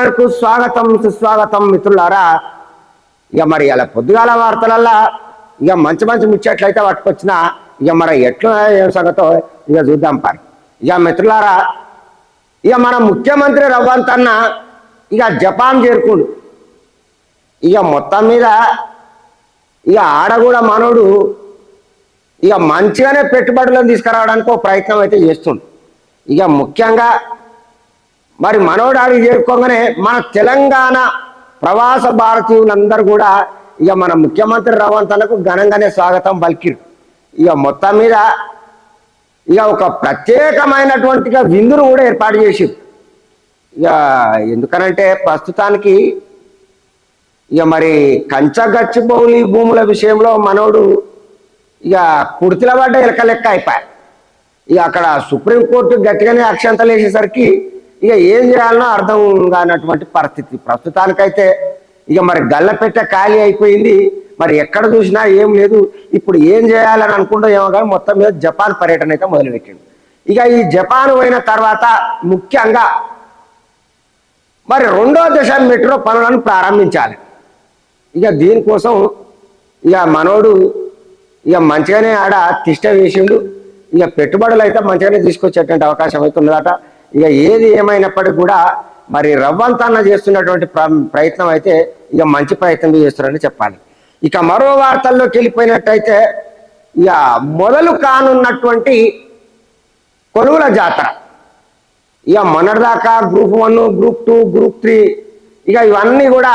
వెబినార్కు స్వాగతం సుస్వాగతం మిత్రులారా. ఇక మరి ఇలా పొద్దుగాల వార్తలల్లా ఇక మంచి మంచి ముచ్చట్లయితే పట్టుకొచ్చిన ఇక మరి ఎట్లా ఏం సంగతో ఇక చూద్దాం పారి. ఇక మిత్రులారా ఇక మన ముఖ్యమంత్రి రవ్వంత్ అన్న ఇక జపాన్ చేరుకుండు. ఇక మొత్తం మీద ఇక ఆడ కూడా మనోడు ఇక మంచిగానే పెట్టుబడులను తీసుకురావడానికి ఒక ప్రయత్నం అయితే చేస్తుండు. ఇక ముఖ్యంగా మరి మనోడు చేరుకోగానే మన తెలంగాణ ప్రవాస భారతీయులందరూ కూడా ఇక మన ముఖ్యమంత్రి రేవంత్ ఘనంగానే స్వాగతం పలికిరు. ఇక మొత్తం మీద ఇక ఒక ప్రత్యేకమైనటువంటి విందును కూడా ఏర్పాటు చేసి ఇక ఎందుకనంటే ప్రస్తుతానికి ఇక మరి కంచగచ్చిబౌలి భూముల విషయంలో మనోడు ఇక కుర్తిల పడ్డ ఎలక లెక్క అయిపోయి ఇక అక్కడ సుప్రీంకోర్టు గట్టిగానే అక్షంతలు వేసేసరికి ఇక ఏం చేయాలనో అర్థం కానటువంటి పరిస్థితి. ప్రస్తుతానికైతే ఇక మరి గల్లపెట్ట ఖాళీ అయిపోయింది. మరి ఎక్కడ చూసినా ఏం లేదు. ఇప్పుడు ఏం చేయాలని అనుకుంటే ఏమో కానీ మొత్తం మీద జపాన్ పర్యటన అయితే మొదలుపెట్టింది. ఇక ఈ జపాన్ పోయిన తర్వాత ముఖ్యంగా మరి రెండో దశ మెట్రో పనులను ప్రారంభించాలి. ఇక దీనికోసం ఇక మనోడు ఇక మంచిగానే ఆడ తిష్ట వేసిండు. ఇక పెట్టుబడులు అయితే మంచిగానే తీసుకొచ్చేటువంటి అవకాశం అయితే ఉన్నదట. ఇక ఏది ఏమైనప్పటికీ కూడా మరి రవ్వంతన్న చేస్తున్నటువంటి ప్ర- ప్రయత్నం అయితే ఇక మంచి ప్రయత్నం చేస్తున్నారని చెప్పాలి. ఇక మరో వార్తల్లోకి వెళ్ళిపోయినట్టయితే ఇక మొదలు కానున్నటువంటి కొలువుల జాతర. ఇక మొన్నటిదాకా group one group two group three ఇక ఇవన్నీ కూడా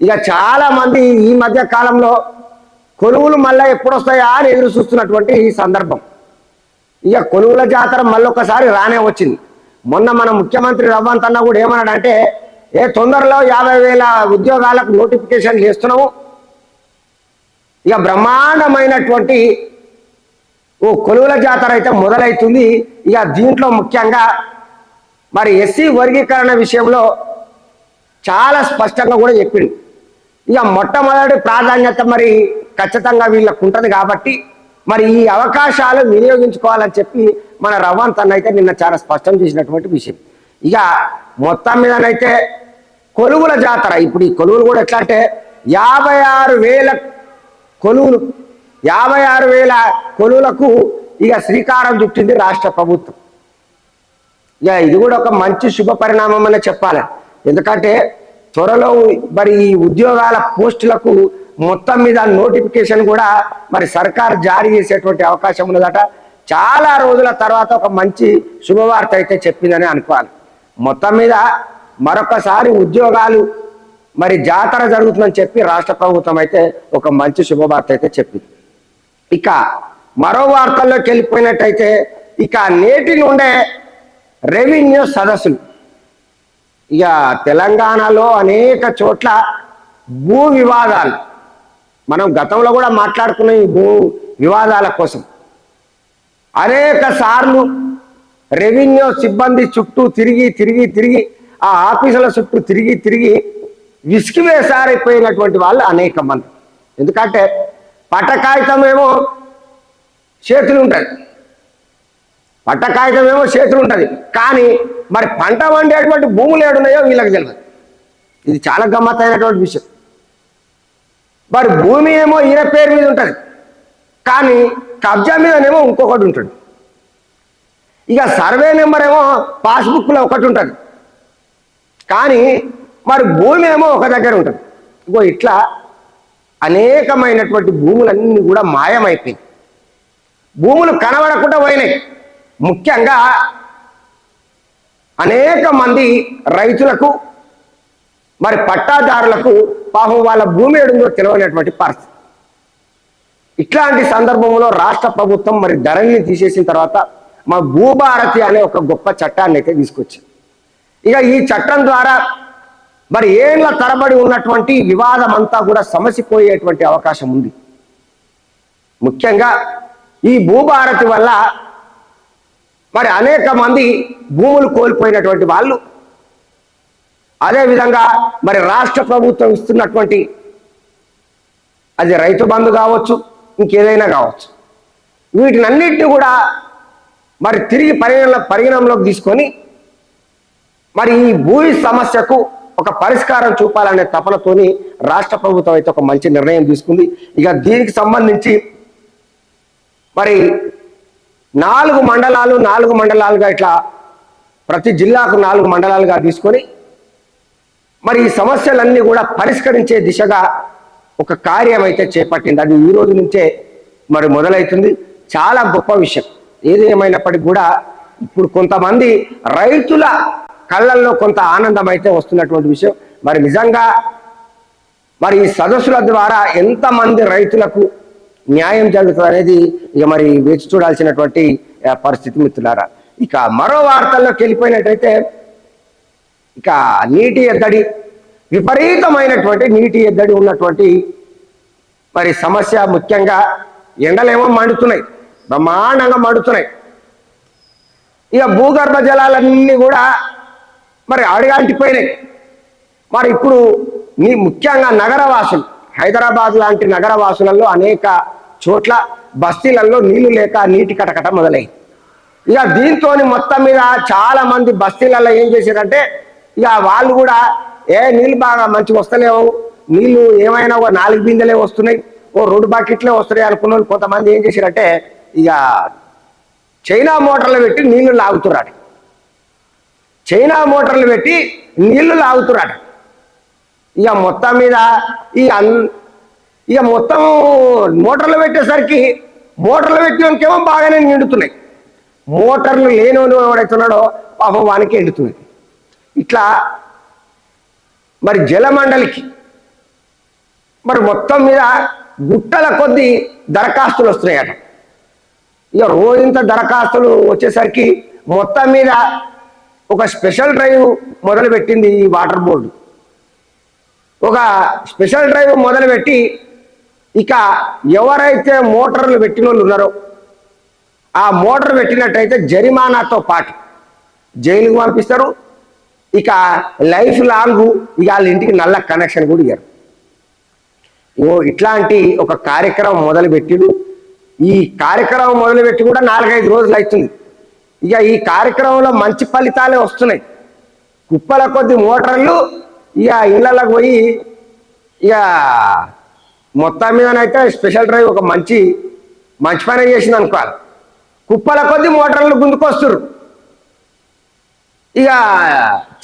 ఇక చాలా మంది ఈ మధ్య కాలంలో కొలువులు మళ్ళీ ఎప్పుడు వస్తాయా అని ఎదురు చూస్తున్నటువంటి ఈ సందర్భం. ఇక కొలువుల జాతర మళ్ళొకసారి రానే వచ్చింది. మొన్న మన ముఖ్యమంత్రి రవ్వంత్ అన్న కూడా ఏమన్నాడంటే ఏ తొందరలో యాభై వేల ఉద్యోగాలకు నోటిఫికేషన్ చేస్తున్నాము ఇక బ్రహ్మాండమైనటువంటి ఓ కొలువుల జాతర అయితే మొదలవుతుంది ఇక దీంట్లో ముఖ్యంగా మరి ఎస్సీ వర్గీకరణ విషయంలో చాలా స్పష్టంగా కూడా చెప్పింది ఇక మొట్టమొదటి ప్రాధాన్యత మరి ఖచ్చితంగా వీళ్ళకు ఉంటుంది కాబట్టి మరి ఈ అవకాశాలు వినియోగించుకోవాలని చెప్పి మన రవ్వంత్ తనైతే నిన్న చాలా స్పష్టం చేసినటువంటి విషయం. ఇక మొత్తం మీదనైతే కొలువుల జాతర. ఇప్పుడు ఈ కొలువులు కూడా ఎట్లా అంటే యాభై ఆరు వేల కొలువులు యాభై ఆరు వేల కొలువులకు ఇక శ్రీకారం చుట్టింది రాష్ట్ర ప్రభుత్వం. ఇక ఇది కూడా ఒక మంచి శుభ పరిణామం అనే చెప్పాలి. ఎందుకంటే త్వరలో మరి ఈ ఉద్యోగాల పోస్టులకు మొత్తం మీద నోటిఫికేషన్ కూడా మరి సర్కార్ జారీ చేసేటువంటి అవకాశం ఉన్నదట. చాలా రోజుల తర్వాత ఒక మంచి శుభవార్త అయితే చెప్పిందని అనుకోవాలి. మొత్తం మీద మరొకసారి ఉద్యోగాలు మరి జాతర జరుగుతుందని చెప్పి రాష్ట్ర ప్రభుత్వం అయితే ఒక మంచి శుభవార్త అయితే చెప్పింది. ఇక మరో వార్తల్లోకి వెళ్ళిపోయినట్టయితే ఇక నేటి నుండే రెవెన్యూ సదస్సులు. ఇక తెలంగాణలో అనేక చోట్ల భూ వివాదాలు. మనం గతంలో కూడా మాట్లాడుకున్న ఈ భూ వివాదాల కోసం అనేక సార్లు రెవెన్యూ సిబ్బంది చుట్టూ తిరిగి తిరిగి తిరిగి ఆ ఆఫీసుల చుట్టూ తిరిగి తిరిగి విసిగి వేసారైపోయినటువంటి వాళ్ళు అనేక మంది. ఎందుకంటే పట్ట కాగితం ఏమో చేతులు ఉంటుంది పట్ట కాగితం ఏమో చేతులు ఉంటుంది కానీ మరి పంట వండేటువంటి భూములు ఏడున్నాయో వీళ్ళకి తెలియదు ఇది చాలా గమ్మత్తైనటువంటి విషయం. మరి భూమి ఏమో ఈయన పేరు మీద ఉంటుంది. కానీ కబ్జా మీదనేమో ఇంకొకటి ఉంటుంది. ఇక సర్వే నెంబర్ ఏమో పాస్బుక్లో ఒకటి ఉంటుంది. కానీ మరి భూమి ఏమో ఒక దగ్గర ఉంటుంది. ఇగో ఇట్లా అనేకమైనటువంటి భూములన్నీ కూడా మాయమైపోయింది భూములు కనబడకుండా పోయినాయి. ముఖ్యంగా అనేక మంది రైతులకు మరి పట్టాదారులకు పాపం వాళ్ళ భూమి ఏడుందో తెలియనటువంటి పరిస్థితి. ఇట్లాంటి సందర్భంలో రాష్ట్ర ప్రభుత్వం మరి ధరల్ని తీసేసిన తర్వాత మా భూభారతి అనే ఒక గొప్ప చట్టాన్ని అయితే తీసుకొచ్చింది. ఇక ఈ చట్టం ద్వారా మరి ఏళ్ళ తరబడి ఉన్నటువంటి వివాదం అంతా కూడా సమసిపోయేటువంటి అవకాశం ఉంది. ముఖ్యంగా ఈ భూభారతి వల్ల మరి అనేక మంది భూములు కోల్పోయినటువంటి వాళ్ళు అదేవిధంగా మరి రాష్ట్ర ప్రభుత్వం ఇస్తున్నటువంటి అది రైతు బంధు కావచ్చు ఇంకేదైనా కావచ్చు. వీటినన్నిటిని కూడా మరి తిరిగి పరిగణ పరిగణంలోకి తీసుకొని మరి ఈ భూమి సమస్యకు ఒక పరిష్కారం చూపాలనే తపనతోని రాష్ట్ర ప్రభుత్వం అయితే ఒక మంచి నిర్ణయం తీసుకుంది. ఇక దీనికి సంబంధించి మరి నాలుగు మండలాలు నాలుగు మండలాలుగా ఇట్లా ప్రతి జిల్లాకు నాలుగు మండలాలుగా తీసుకొని మరి ఈ సమస్యలన్నీ కూడా పరిష్కరించే దిశగా ఒక కార్యం అయితే చేపట్టింది. అది ఈ రోజు నుంచే మరి మొదలవుతుంది. చాలా గొప్ప విషయం. ఏది ఏమైనప్పటికీ కూడా ఇప్పుడు కొంతమంది రైతుల కళ్ళల్లో కొంత ఆనందం అయితే వస్తున్నటువంటి విషయం. మరి నిజంగా మరి ఈ సదస్సుల ద్వారా ఎంతమంది రైతులకు న్యాయం జరుగుతుంది అనేది ఇక మరి వేచి చూడాల్సినటువంటి పరిస్థితి మిత్రులారా. ఇక మరో వార్తల్లోకి వెళ్ళిపోయినట్టయితే ఇక నీటి ఎద్దడి విపరీతమైనటువంటి నీటి ఎద్దడి ఉన్నటువంటి మరి సమస్య ముఖ్యంగా ఎండలేమో మండుతున్నాయి. బ్రహ్మాండంగా మండుతున్నాయి. ఇక భూగర్భ జలాలన్నీ కూడా మరి అడిగంటిపోయినాయి. మరి ఇప్పుడు నీ ముఖ్యంగా నగరవాసులు హైదరాబాద్ లాంటి నగరవాసులలో అనేక చోట్ల బస్తీలలో నీళ్ళు లేక నీటి కటకట మొదలైంది. ఇక దీంతో మొత్తం మీద చాలా మంది బస్తీలలో ఏం చేశారంటే ఇక వాళ్ళు కూడా ఏ నీళ్ళు బాగా మంచిగా వస్తలేవు. నీళ్ళు ఏమైనా ఒక నాలుగు బిందెలే వస్తున్నాయి. ఓ రెండు బాకెట్లే వస్తున్నాయి అనుకున్న వాళ్ళు కొంతమంది ఏం చేశారంటే ఇక చైనా మోటార్లు పెట్టి నీళ్ళు లాగుతున్నాడు చైనా మోటార్లు పెట్టి నీళ్ళు లాగుతున్నాడు ఇక మొత్తం మీద ఈ అన్ ఇక మొత్తం మోటార్లు పెట్టేసరికి మోటార్లు పెట్టినకేమో బాగానే నిండుతున్నాయి. మోటార్లు లేని ఎవడైతున్నాడో పాపం వానికి ఎండుతుంది. ఇట్లా మరి జలమండలికి మరి మొత్తం మీద గుట్టల కొద్ది దరఖాస్తులు వస్తున్నాయట. ఇక రోజంత దరఖాస్తులు వచ్చేసరికి మొత్తం మీద ఒక స్పెషల్ డ్రైవ్ మొదలుపెట్టింది ఈ వాటర్ బోర్డు. ఒక స్పెషల్ డ్రైవ్ మొదలుపెట్టి ఇక ఎవరైతే మోటార్లు పెట్టిన వాళ్ళు ఉన్నారో ఆ మోటార్ పెట్టినట్టయితే జరిమానాతో పాటు జైలుకు పంపిస్తారు ఇక లైఫ్ లాంగ్ ఇక వాళ్ళ ఇంటికి నల్ల కనెక్షన్ కూడా ఇయ్యరు. ఓ ఇట్లాంటి ఒక కార్యక్రమం మొదలుపెట్టిడు. ఈ కార్యక్రమం మొదలుపెట్టి కూడా నాలుగైదు రోజులు అవుతుంది. ఇక ఈ కార్యక్రమంలో మంచి ఫలితాలే వస్తున్నాయి. కుప్పల కొద్ది మోటార్లు ఇక ఇళ్ళకు పోయి ఇక మొత్తం మీదనైతే స్పెషల్ డ్రైవ్ ఒక మంచి మంచి పని చేసింది అనుకోవాలి. కుప్పల కొద్ది మోటార్లు గుందుకొస్తున్నారు ఇక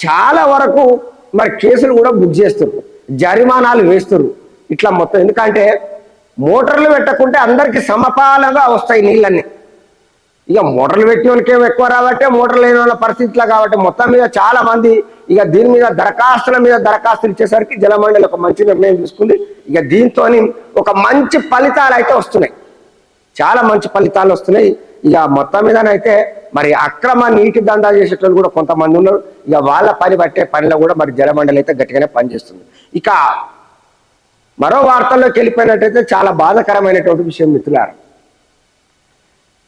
చాలా వరకు మరి కేసులు కూడా బుక్ చేస్తారు జరిమానాలు వేస్తారు ఇట్లా మొత్తం ఎందుకంటే మోటార్లు పెట్టకుంటే అందరికి సమపాలంగా వస్తాయి నీళ్ళన్నీ. ఇక మోటార్లు పెట్టిన వాళ్ళకి ఎక్కువ రాబట్టే మోటార్ లేని వాళ్ళ పరిస్థితులు కాబట్టి మొత్తం మీద చాలా మంది ఇక దీని మీద దరఖాస్తుల మీద దరఖాస్తులు ఇచ్చేసరికి జలమండలి ఒక మంచి నిర్ణయం తీసుకుంది. ఇక దీంతో ఒక మంచి ఫలితాలు అయితే వస్తున్నాయి. చాలా మంచి ఫలితాలు వస్తున్నాయి. ఇక మొత్తం మీదనైతే మరి అక్రమ నీటి దందా చేసేటోళ్ళు కూడా కొంతమంది ఉన్నారు. ఇక వాళ్ళ పని పట్టే పనిలో కూడా మరి జలమండలి అయితే గట్టిగానే పనిచేస్తుంది. ఇక మరో వార్తల్లోకి వెళ్ళిపోయినట్టయితే చాలా బాధాకరమైనటువంటి విషయం మిత్రులారు.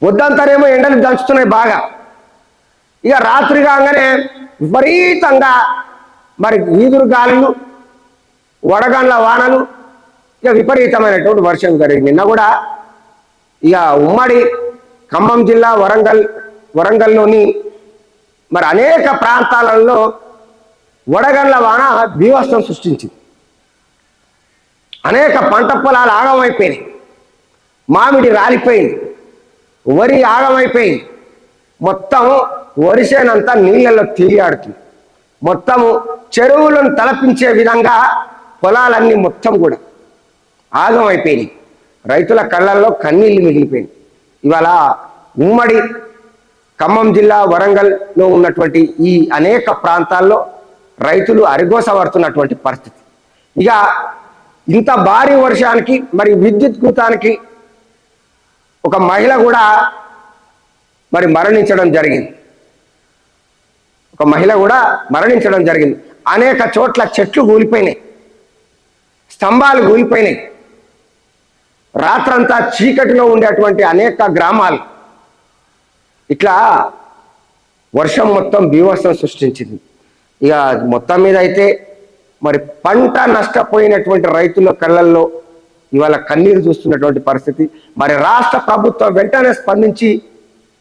పొద్దంతరేమో ఎండలు దంచుతున్నాయి బాగా. ఇక రాత్రి కాగానే విపరీతంగా మరి ఈదురు గాలులు వడగండ్ల వానలు ఇక విపరీతమైనటువంటి వర్షం జరిగింది. నిన్న కూడా ఇక ఉమ్మడి ఖమ్మం జిల్లా వరంగల్ వరంగల్లోని మరి అనేక ప్రాంతాలలో వడగండ్ల వాన బీభత్సం సృష్టించింది. అనేక పంట పొలాలు ఆగమైపోయినాయి. మామిడి రాలిపోయింది. వరి ఆగమైపోయింది. మొత్తం వరిసేనంతా నీళ్ళలో తీరియాడుతుంది మొత్తము చెరువులను తలపించే విధంగా పొలాలన్నీ మొత్తం కూడా ఆగమైపోయినాయి. రైతుల కళ్ళల్లో కన్నీళ్ళు మిగిలిపోయినాయి. ఇవాళ ఉమ్మడి ఖమ్మం జిల్లా వరంగల్లో ఉన్నటువంటి ఈ అనేక ప్రాంతాల్లో రైతులు అరిగోసపడుతున్నటువంటి పరిస్థితి. ఇక ఇంత భారీ వర్షానికి మరి విద్యుత్ కూతానికి ఒక మహిళ కూడా మరి మరణించడం జరిగింది. ఒక మహిళ కూడా మరణించడం జరిగింది. అనేక చోట్ల చెట్లు కూలిపోయినాయి. స్తంభాలు కూలిపోయినాయి. రాత్రంతా చీకటిలో ఉండేటువంటి అనేక గ్రామాలు. ఇట్లా వర్షం మొత్తం బీభత్సం సృష్టించింది. ఇక మొత్తం మీద అయితే మరి పంట నష్టపోయినటువంటి రైతుల కళ్ళల్లో ఇవాళ కన్నీరు చూస్తున్నటువంటి పరిస్థితి. మరి రాష్ట్ర ప్రభుత్వం వెంటనే స్పందించి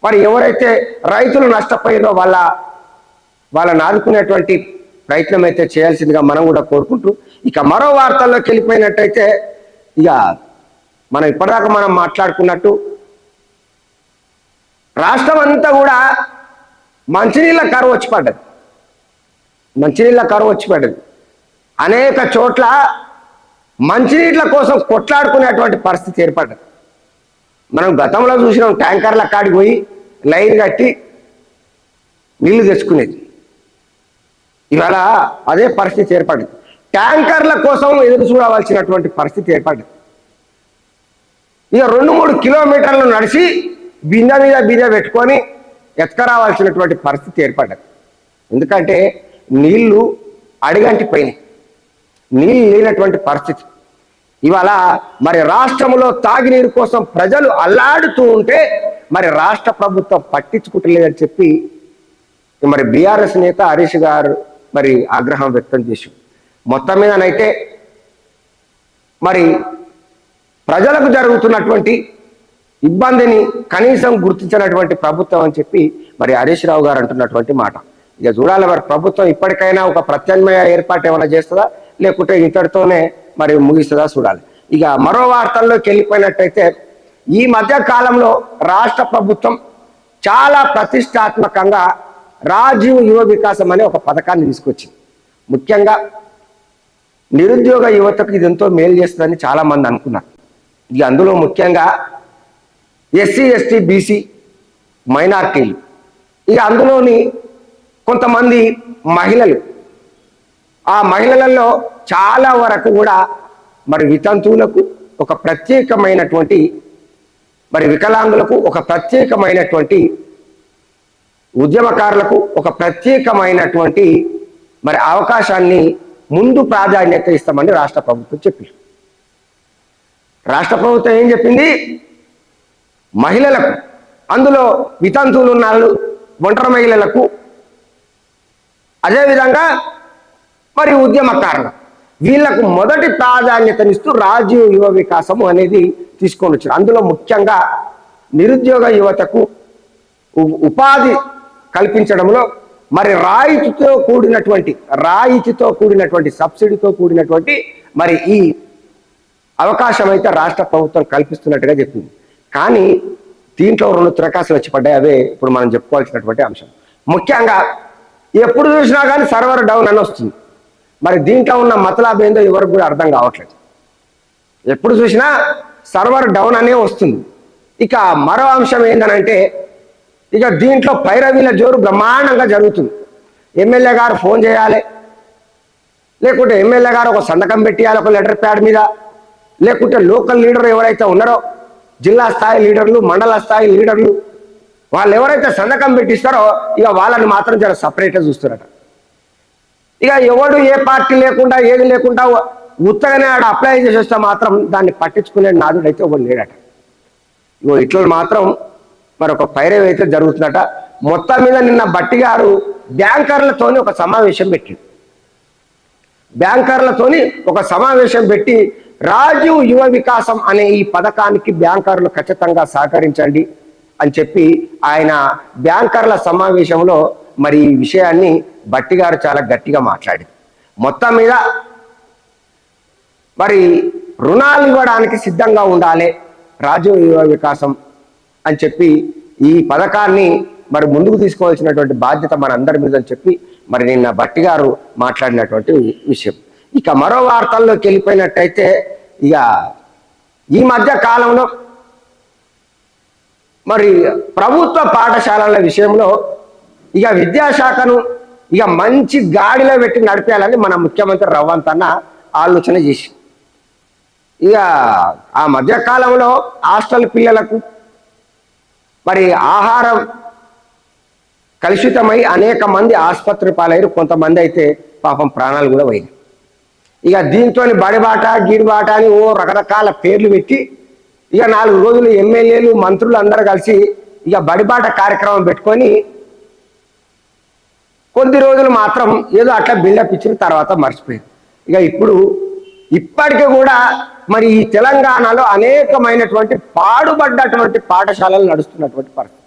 మరి ఎవరైతే రైతులు నష్టపోయారో వాళ్ళ వాళ్ళని ఆదుకునేటువంటి ప్రయత్నం అయితే చేయాల్సిందిగా మనం కూడా కోరుకుంటూ ఇక మరో వార్తల్లోకి వెళ్ళిపోయినట్టయితే ఇక మనం ఇప్పటిదాకా మనం మాట్లాడుకున్నట్టు రాష్ట్రం అంతా కూడా మంచినీళ్ళ కరువు వచ్చి పడ్డది మంచినీళ్ళ కరువు వచ్చి పడ్డది అనేక చోట్ల మంచినీళ్ళ కోసం కొట్లాడుకునేటువంటి పరిస్థితి ఏర్పడ్డది. మనం గతంలో చూసినాం ట్యాంకర్ల కాడికి పోయి లైన్ కట్టి నీళ్ళు తెచ్చుకునేది. ఇవాళ అదే పరిస్థితి ఏర్పడింది ట్యాంకర్ల కోసం ఎదురు చూడవలసినటువంటి పరిస్థితి ఏర్పడింది ఇక రెండు మూడు కిలోమీటర్లు నడిచి బిందె మీద బిందె పెట్టుకొని ఎత్తుకరావాల్సినటువంటి పరిస్థితి ఏర్పడ్డది. ఎందుకంటే నీళ్ళు అడిగంటి పోయినాయి. నీళ్ళు లేనటువంటి పరిస్థితి. ఇవాళ మరి రాష్ట్రంలో తాగినీరు కోసం ప్రజలు అల్లాడుతూ ఉంటే మరి రాష్ట్ర ప్రభుత్వం పట్టించుకుంటలేదని చెప్పి మరి బీఆర్ఎస్ నేత హరీష్ గారు మరి ఆగ్రహం వ్యక్తం చేశారు. మొత్తం మీదనైతే మరి ప్రజలకు జరుగుతున్నటువంటి ఇబ్బందిని కనీసం గుర్తించినటువంటి ప్రభుత్వం అని చెప్పి మరి హరీష్ రావు గారు అంటున్నటువంటి మాట. ఇక చూడాలి మరి ప్రభుత్వం ఇప్పటికైనా ఒక ప్రత్యామ్నాయ ఏర్పాటు ఏమైనా చేస్తుందా? లేకుంటే ఇంతటితోనే మరి ముగిస్తుందా చూడాలి. ఇక మరో వార్తల్లోకి వెళ్ళిపోయినట్టయితే ఈ మధ్య కాలంలో రాష్ట్ర ప్రభుత్వం చాలా ప్రతిష్టాత్మకంగా రాజీవ్ యువ వికాసం అనే ఒక పథకాన్ని తీసుకొచ్చింది. ముఖ్యంగా నిరుద్యోగ యువతకు ఇది ఎంతో మేలు చేస్తుందని చాలామంది అనుకున్నారు. ఇక అందులో ముఖ్యంగా ఎస్సీ ఎస్టీ బీసీ మైనార్టీలు. ఇక అందులోని కొంతమంది మహిళలు. ఆ మహిళలలో చాలా వరకు కూడా మరి వితంతువులకు ఒక ప్రత్యేకమైనటువంటి మరి వికలాంగులకు ఒక ప్రత్యేకమైనటువంటి ఉద్యమకారులకు ఒక ప్రత్యేకమైనటువంటి మరి అవకాశాన్ని ముందు ప్రాధాన్యత ఇస్తామని రాష్ట్ర ప్రభుత్వం చెప్పింది రాష్ట్ర ప్రభుత్వం ఏం చెప్పింది? మహిళలకు అందులో వితంతువులు ఉన్నారు ఒంటరి మహిళలకు. అదేవిధంగా మరి ఉద్యమకారులు వీళ్ళకు మొదటి ప్రాధాన్యతనిస్తూ రాజీవ్ యువ వికాసము అనేది తీసుకొని వచ్చారు. అందులో ముఖ్యంగా నిరుద్యోగ యువతకు ఉపాధి కల్పించడంలో మరి రాయితీతో కూడినటువంటి రాయితీతో కూడినటువంటి సబ్సిడీతో కూడినటువంటి మరి ఈ అవకాశం అయితే రాష్ట్ర ప్రభుత్వం కల్పిస్తున్నట్టుగా చెప్పింది. కానీ దీంట్లో రెండు త్రకాసులు వచ్చి పడ్డాయి. అవే ఇప్పుడు మనం చెప్పుకోవాల్సినటువంటి అంశం. ముఖ్యంగా ఎప్పుడు చూసినా కానీ సర్వర్ డౌన్ అని వస్తుంది. మరి దీంట్లో ఉన్న మతలాభ ఏందో ఎవరికి కూడా అర్థం కావట్లేదు. ఎప్పుడు చూసినా సర్వర్ డౌన్ అనే వస్తుంది. ఇక మరో అంశం ఏంటనంటే ఇక దీంట్లో పైరవీల జోరు బ్రహ్మాండంగా జరుగుతుంది. ఎమ్మెల్యే గారు ఫోన్ చేయాలి. లేకుంటే ఎమ్మెల్యే గారు ఒక సంతకం పెట్టియాలి ఒక లెటర్ ప్యాడ్ మీద. లేకుంటే లోకల్ లీడర్ ఎవరైతే ఉన్నారో జిల్లా స్థాయి లీడర్లు మండల స్థాయి లీడర్లు వాళ్ళు ఎవరైతే సంతకం పెట్టిస్తారో ఇక వాళ్ళని మాత్రం జర సపరేట్గా చూస్తారట. ఇక ఎవడు ఏ పార్టీ లేకుండా ఏది లేకుండా ఉత్తగానే ఆడ అప్లై చేసి వస్తే మాత్రం దాన్ని పట్టించుకునే నాదుడు అయితే ఒకడు లేడట. ఇగో ఇట్లా మాత్రం మరొక ఒక పైరవ్ అయితే జరుగుతుందట. మొత్తం మీద నిన్న బట్టి గారు బ్యాంకర్లతోని ఒక సమావేశం పెట్టింది బ్యాంకర్లతోని ఒక సమావేశం పెట్టి రాజీవ్ యువ వికాసం అనే ఈ పథకానికి బ్యాంకర్లు ఖచ్చితంగా సహకరించండి అని చెప్పి ఆయన బ్యాంకర్ల సమావేశంలో మరి ఈ విషయాన్ని బట్టి గారు చాలా గట్టిగా మాట్లాడింది మొత్తం మీద మరి రుణాలు ఇవ్వడానికి సిద్ధంగా ఉండాలి రాజీవ్ యువ వికాసం అని చెప్పి ఈ పథకాన్ని మరి ముందుకు తీసుకోవాల్సినటువంటి బాధ్యత మనందరి మీద అని చెప్పి మరి నిన్న బట్టి గారు మాట్లాడినటువంటి విషయం. ఇక మరో వార్తల్లోకి వెళ్ళిపోయినట్టయితే ఇక ఈ మధ్య కాలంలో మరి ప్రభుత్వ పాఠశాలల విషయంలో ఇక విద్యాశాఖను ఇక మంచి గాడిలో పెట్టి నడిపేయాలని మన ముఖ్యమంత్రి రవ్వంత్ అన్న ఆలోచన చేసి. ఇక ఆ మధ్య కాలంలో హాస్టల్ పిల్లలకు మరి ఆహారం కలుషితమై అనేక మంది ఆసుపత్రి పాలయ్యారు కొంతమంది అయితే పాపం ప్రాణాలు కూడా పోయినాయి ఇక దీంతో బడిబాట గిడిబాట అని ఓ రకరకాల పేర్లు పెట్టి ఇక నాలుగు రోజులు ఎమ్మెల్యేలు మంత్రులు అందరూ కలిసి ఇక బడిబాట కార్యక్రమం పెట్టుకొని కొద్ది రోజులు మాత్రం ఏదో అట్లా బిల్డప్ ఇచ్చిన తర్వాత మర్చిపోయింది ఇక ఇప్పుడు ఇప్పటికీ కూడా మరి ఈ తెలంగాణలో అనేకమైనటువంటి పాడుబడ్డటువంటి పాఠశాలలు నడుస్తున్నటువంటి పరిస్థితి.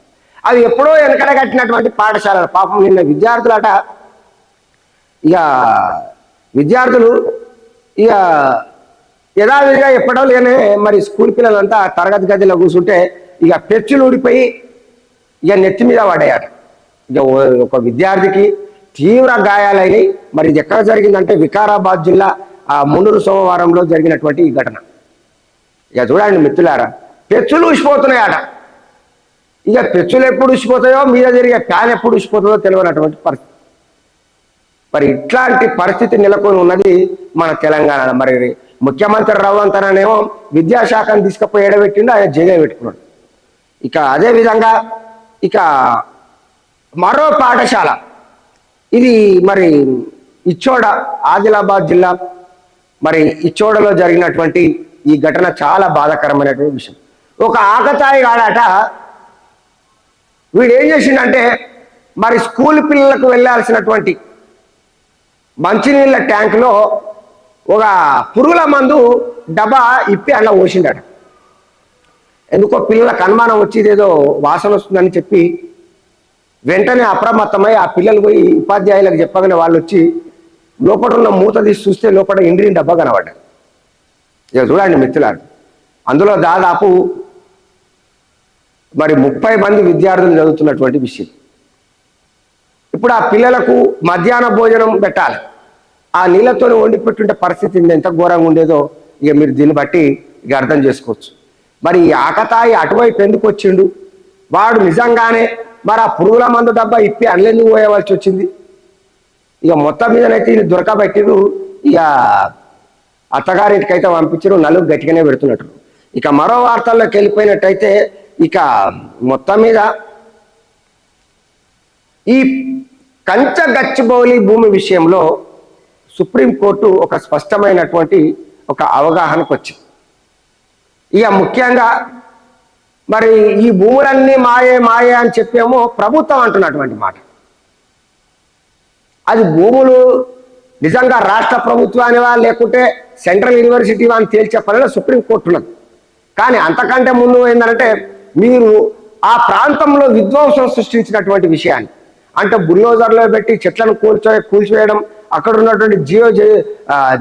అది ఎప్పుడో వెనకడ కట్టినటువంటి పాఠశాలలు. పాపం నిన్న విద్యార్థులట ఇక విద్యార్థులు ఇక యథావిధిగా ఎప్పటో లేనే మరి స్కూల్ పిల్లలంతా తరగతి గదిలో కూర్చుంటే ఇక పెచ్చులు ఊడిపోయి ఇక నెత్తి మీద పడ్డాయట ఇక ఓ- ఒక విద్యార్థికి తీవ్ర గాయాలైనవి మరి ఇది ఎక్కడ జరిగిందంటే వికారాబాద్ జిల్లా ఆ మునురు సోమవారంలో జరిగినటువంటి ఈ ఘటన. ఇక చూడండి మిత్రులారా పెచ్చులు ఊసిపోతున్నాయట ఇక పెచ్చులు ఎప్పుడు ఊసిపోతాయో మీద జరిగే ఫ్యాన్ ఎప్పుడు ఊసిపోతుందో తెలియనటువంటి పరిస్థితి. మరి ఇట్లాంటి పరిస్థితి నెలకొని ఉన్నది మన తెలంగాణ మరి ముఖ్యమంత్రి రావు అనేమో విద్యాశాఖను తీసుకుపోయి ఎడబెట్టిండు ఆయన జైలు పెట్టుకున్నాడు. ఇక అదే విధంగా ఇక మరో పాఠశాల. ఇది మరి ఇచ్చోడ ఆదిలాబాద్ జిల్లా. మరి ఇచ్చోడలో జరిగినటువంటి ఈ ఘటన చాలా బాధాకరమైనటువంటి విషయం. ఒక ఆకతాయి ఆడాట. వీడు ఏం చేసిండంటే మరి స్కూల్ పిల్లలకు వెళ్ళాల్సినటువంటి మంచినీళ్ళ ట్యాంక్లో ఒక పురుగుల మందు డబ్బా ఇప్పి అలా పోసిండట. ఎందుకో పిల్లలకు అనుమానం వచ్చిదేదో వాసన వస్తుందని చెప్పి వెంటనే అప్రమత్తమై ఆ పిల్లలు పోయి ఉపాధ్యాయులకు చెప్పగానే వాళ్ళు వచ్చి లోపల ఉన్న మూత తీసి చూస్తే లోపల ఇండ్రిని డబ్బా కనబడ్డాడు ఇక చూడండి మిత్రులారు అందులో దాదాపు మరి ముప్పై మంది విద్యార్థులు చదువుతున్నటువంటి విషయం. ఇప్పుడు ఆ పిల్లలకు మధ్యాహ్న భోజనం పెట్టాలి. ఆ నీళ్ళతో వండి పెట్టుంటే పరిస్థితి ఎంత ఘోరంగా ఉండేదో ఇక మీరు దీన్ని బట్టి ఇక అర్థం చేసుకోవచ్చు. మరి ఈ ఆకతాయి అటువైపు ఎందుకు వచ్చిండు? వాడు నిజంగానే మరి ఆ పురుగుల మందు డబ్బా ఇప్పి అల్లెందుకు పోయవలసి వచ్చింది? ఇక మొత్తం మీదనైతే ఈయన దొరకబెట్టిరు ఇక అత్తగారింటికి అయితే పంపించారు నలుగు గట్టిగానే పెడుతున్నట్టు. ఇక మరో వార్తల్లోకి వెళ్ళిపోయినట్టయితే ఇక మొత్తం మీద ఈ కంచ గచ్చిబౌలి భూమి విషయంలో సుప్రీంకోర్టు ఒక స్పష్టమైనటువంటి ఒక అవగాహనకు వచ్చింది ఇక ముఖ్యంగా మరి ఈ భూములన్నీ మాయే మాయే అని చెప్పేమో ప్రభుత్వం అంటున్నటువంటి మాట. అది భూములు నిజంగా రాష్ట్ర ప్రభుత్వానివా లేకుంటే సెంట్రల్ యూనివర్సిటీ అని తేల్చే పనిలో సుప్రీంకోర్టు ఉన్నది. కానీ అంతకంటే ముందు ఏంటంటే మీరు ఆ ప్రాంతంలో విధ్వంసం సృష్టించినటువంటి విషయాన్ని అంటే బుల్లోజర్లో పెట్టి చెట్లను కూల్చో కూల్చివేయడం అక్కడ ఉన్నటువంటి జీవ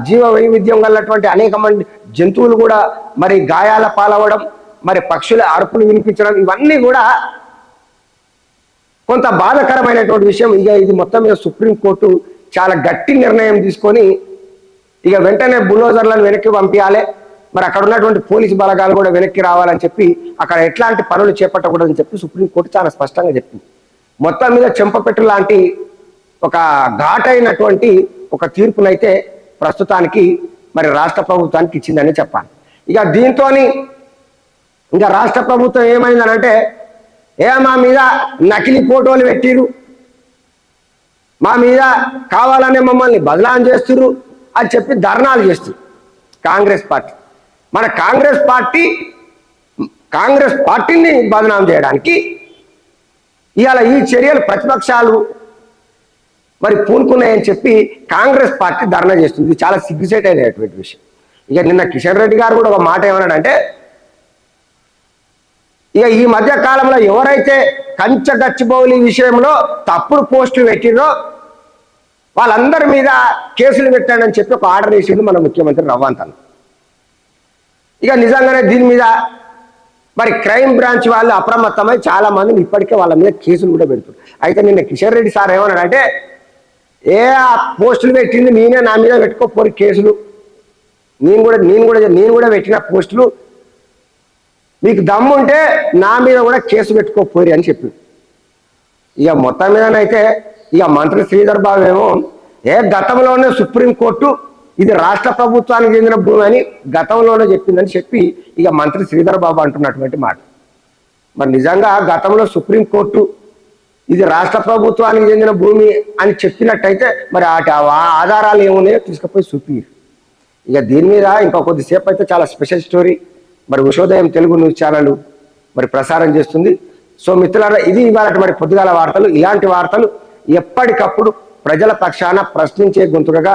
జీవ వైవిధ్యం గలటువంటి అనేక మంది జంతువులు కూడా మరి గాయాల పాలవడం మరి పక్షుల అరుపులు వినిపించడం ఇవన్నీ కూడా కొంత బాధకరమైనటువంటి విషయం. ఇక ఇది మొత్తం మీద సుప్రీంకోర్టు చాలా గట్టి నిర్ణయం తీసుకొని ఇక వెంటనే బుల్డోజర్లను వెనక్కి పంపించాలి. మరి అక్కడ ఉన్నటువంటి పోలీసు బలగాలు కూడా వెనక్కి రావాలని చెప్పి అక్కడ ఎట్లాంటి పనులు చేపట్టకూడదని చెప్పి సుప్రీంకోర్టు చాలా స్పష్టంగా చెప్పింది. మొత్తం మీద చెంపపెట్టు లాంటి ఒక ఘాటైనటువంటి ఒక తీర్పునైతే ప్రస్తుతానికి మరి రాష్ట్ర ప్రభుత్వానికి ఇచ్చిందని చెప్పాలి. ఇక దీంతోని ఇంకా రాష్ట్ర ప్రభుత్వం ఏమైందనంటే ఏ మా మీద నకిలీ ఫోటోలు పెట్టిరు మా మీద కావాలనే మమ్మల్ని బదలాం చేస్తురు అని చెప్పి ధర్నాలు చేస్తారు కాంగ్రెస్ పార్టీ. మన కాంగ్రెస్ పార్టీ కాంగ్రెస్ పార్టీని బదనాం చేయడానికి ఇవాళ ఈ చర్యలు ప్రతిపక్షాలు మరి పూనుకున్నాయని చెప్పి కాంగ్రెస్ పార్టీ ధర్నా చేస్తుంది. ఇది చాలా సిగ్గుసేట్ అయినటువంటి విషయం. ఇక నిన్న కిషన్ రెడ్డి గారు కూడా ఒక మాట ఏమన్నాడంటే ఇక ఈ మధ్య కాలంలో ఎవరైతే కంచ గచ్చిబౌలి విషయంలో తప్పుడు పోస్టులు పెట్టినో వాళ్ళందరి మీద కేసులు పెట్టాడని చెప్పి ఒక ఆర్డర్ వేసిండు మన ముఖ్యమంత్రి రవ్వంతన్ ఇక నిజంగానే దీని మీద మరి క్రైమ్ బ్రాంచ్ వాళ్ళు అప్రమత్తమై చాలా మందిని ఇప్పటికే వాళ్ళ మీద కేసులు కూడా పెడుతున్నారు. అయితే నిన్న కిషన్ రెడ్డి సార్ ఏమన్నాడంటే ఏ ఆ పోస్టులు పెట్టింది నేనే నా మీద పెట్టుకోపోరు కేసులు. నేను కూడా నేను కూడా నేను కూడా పెట్టిన పోస్టులు. మీకు దమ్ముంటే నా మీద కూడా కేసు పెట్టుకోపోయి అని చెప్పి ఇక మొత్తం మీదనైతే ఇక మంత్రి శ్రీధర్ బాబు ఏమో ఏ గతంలోనే సుప్రీంకోర్టు ఇది రాష్ట్ర ప్రభుత్వానికి చెందిన భూమి అని గతంలోనే చెప్పిందని చెప్పి ఇక మంత్రి శ్రీధర్ బాబు అంటున్నటువంటి మాట. మరి నిజంగా గతంలో సుప్రీంకోర్టు ఇది రాష్ట్ర ప్రభుత్వానికి చెందిన భూమి అని చెప్పినట్టయితే మరి వాటి ఆ ఆధారాలు ఏమున్నాయో తీసుకుపోయి చూపించారు ఇక దీని మీద ఇంకా కొద్దిసేపు అయితే చాలా స్పెషల్ స్టోరీ. మరి ఉషోదయం తెలుగు న్యూస్ ఛానల్ మరి ప్రసారం చేస్తుంది. సో మిత్రులారా ఇది ఇవాళ మరి పొద్దుగాల వార్తలు. ఇలాంటి వార్తలు ఎప్పటికప్పుడు ప్రజల పక్షాన ప్రశ్నించే గొంతుకగా